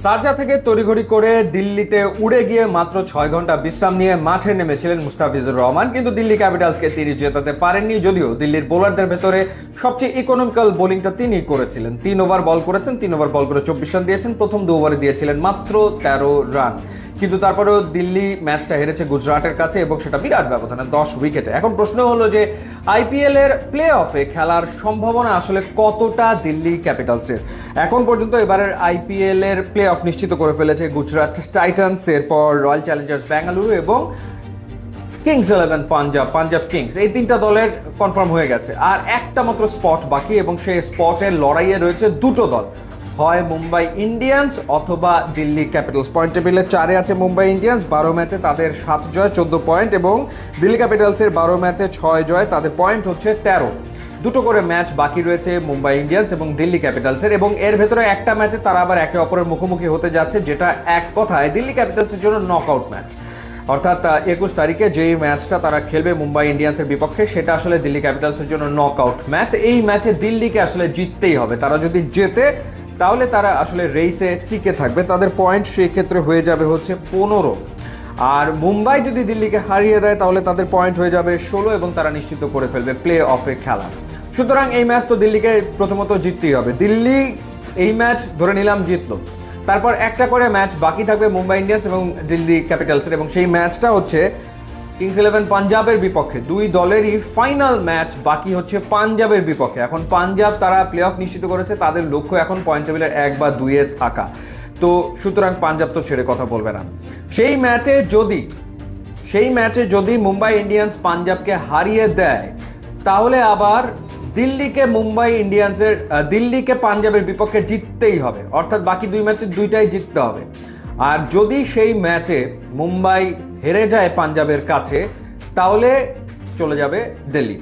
Sharjah থেকে তড়িঘড়ি করে দিল্লিতে উড়ে গিয়ে মাত্র ছয় ঘণ্টা বিশ্রাম নিয়ে মাঠে নেমেছিলেন মুস্তাফিজুর রহমান, কিন্তু দিল্লি ক্যাপিটালসকে তিনি জেতাতে পারেননি, যদিও দিল্লির বোলারদের ভেতরে সবচেয়ে ইকোনমিক্যাল বোলিংটা তিনি করেছিলেন। তিন ওভার বল করেছেন, তিন ওভার বল করে চব্বিশ রান দিয়েছেন, প্রথম দু ওভারে দিয়েছিলেন মাত্র তেরো রান কিন্তু তারপরেও দিল্লি ম্যাচটা হেরেছে গুজরাটের কাছে এবং সেটা বিরাট ব্যবধানে দশ উইকেটে। এখন প্রশ্ন হলো যে আইপিএল এর প্লে অফে খেলার সম্ভাবনা আসলে কতটা দিল্লি ক্যাপিটালসের? এখন পর্যন্ত এবারের আইপিএল এর প্লে অফ নিশ্চিত করে ফেলেছে গুজরাট টাইটান্স, এরপর রয়্যাল চ্যালেঞ্জার্স বেঙ্গালুরু এবং kings eleven Punjab Punjab kings. এই তিনটা দলের কনফার্ম হয়ে গেছে। আর একটা মাত্র স্পট বাকি এবং সেই স্পটের লড়াইয়ে রয়েছে দুটো দল। হয় মুম্বাই ইন্ডিয়ান্স অথবা দিল্লি ক্যাপিটালস। পয়েন্ট টেবিলের চারে আছে মুম্বাই ইন্ডিয়ান্স, বারো ম্যাচে তাদের সাত জয়, চোদ্দ পয়েন্ট এবং দিল্লি ক্যাপিটালসের বারো ম্যাচে ছয় জয়, তাদের পয়েন্ট হচ্ছে তেরো। দুটো করে ম্যাচ বাকি রয়েছে মুম্বাই ইন্ডিয়ান্স এবং দিল্লি ক্যাপিটালসের এবং এর ভেতরে একটা ম্যাচে তারা আবার একে অপরের মুখোমুখি হতে যাচ্ছে, যেটা এক কথায় দিল্লি ক্যাপিটালসের জন্য নক আউট ম্যাচ। অর্থাৎ একুশ তারিখে যেই ম্যাচটা তারা খেলবে মুম্বাই ইন্ডিয়ান্সের বিপক্ষে, সেটা আসলে দিল্লি ক্যাপিটালসের জন্য নক আউট ম্যাচ। এই ম্যাচে দিল্লিকে আসলে জিততেই হবে। তারা যদি জেতে তাহলে তারা আসলে রেসে টিকে থাকবে। তাদের পয়েন্ট সেই ক্ষেত্রে হয়ে যাবে হচ্ছে পনেরো। আর মুম্বাই যদি দিল্লিকে হারিয়ে দেয়, তাহলে তাদের পয়েন্ট হয়ে যাবে ষোলো এবং তারা নিশ্চিত করে ফেলবে প্লে অফে খেলা। সুতরাং এই ম্যাচ তো দিল্লিকে প্রথমত জিততেই হবে। দিল্লি এই ম্যাচ ধরে নিলাম জিতলো। তারপর একটা করে ম্যাচ বাকি থাকবে মুম্বাই ইন্ডিয়ান্স এবং দিল্লি ক্যাপিটালসের এবং সেই ম্যাচটা হচ্ছে কিংস ইলেভেন পাঞ্জাবের বিপক্ষে দুই দলেরই ফাইনাল ম্যাচ বাকি হচ্ছে পাঞ্জাবের বিপক্ষে। এখন পাঞ্জাব তারা প্লে অফ নিশ্চিত করেছে, তাদের লক্ষ্য এখন পয়েন্ট টেবিলের এক বা দুইয়ে থাকা। তো সুতরাং পাঞ্জাব তো ছেড়ে কথা বলবে না। সেই ম্যাচে যদি, সেই ম্যাচে যদি মুম্বাই ইন্ডিয়ান্স পাঞ্জাবকে হারিয়ে দেয়, তাহলে আবার দিল্লিকে মুম্বাই ইন্ডিয়ান্সের দিল্লিকে পাঞ্জাবের বিপক্ষে জিততেই হবে। অর্থাৎ বাকি দুই ম্যাচে দুইটাই জিততে হবে। আর যদি সেই ম্যাচে মুম্বাই হেরে যায় পাঞ্জাবের কাছে, তাহলে চলে যাবে দিল্লি।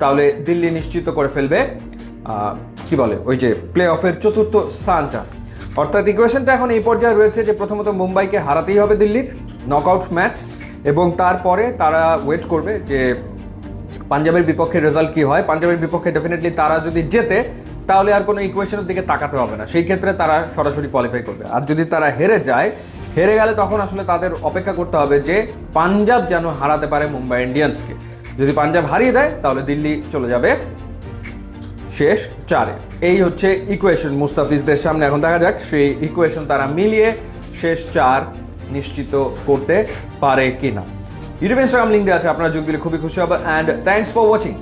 তাহলে দিল্লি নিশ্চিত করে ফেলবে কি বলে, ওই যে প্লে অফের চতুর্থ স্থানটা। অর্থাৎ ইকুয়েশনটা এখন এই পর্যায়ে রয়েছে যে প্রথমত মুম্বাইকে হারাতেই হবে দিল্লির নকআউট ম্যাচ এবং তারপরে তারা ওয়েট করবে যে পাঞ্জাবের বিপক্ষে রেজাল্ট কি হয়। পাঞ্জাবের বিপক্ষে ডেফিনেটলি তারা যদি জেতে, তাহলে আর কোনো ইকুয়েশনের দিকে তাকাতে হবে না। সেই ক্ষেত্রে তারা সরাসরি কোয়ালিফাই করবে। আর যদি তারা হেরে যায় হেরে গেলে তখন আসলে তাদের অপেক্ষা করতে হবে যে পাঞ্জাব যেন হারাতে পারে মুম্বাই ইন্ডিয়ান্সকে। যদি পাঞ্জাব হারিয়ে দেয়, তাহলে দিল্লি চলে যাবে শেষ চারে। এই হচ্ছে ইকুয়েশন মুস্তাফিজদের সামনে। এখন দেখা যাক, সেই ইকুয়েশন তারা মিলিয়ে শেষ চার নিশ্চিত করতে পারে কিনা। ইউটিউব ইনস্টাগ্রাম লিঙ্ক দেওয়া আছে, আপনারা যোগ দিলে খুবই খুশি হবে। And thanks for watching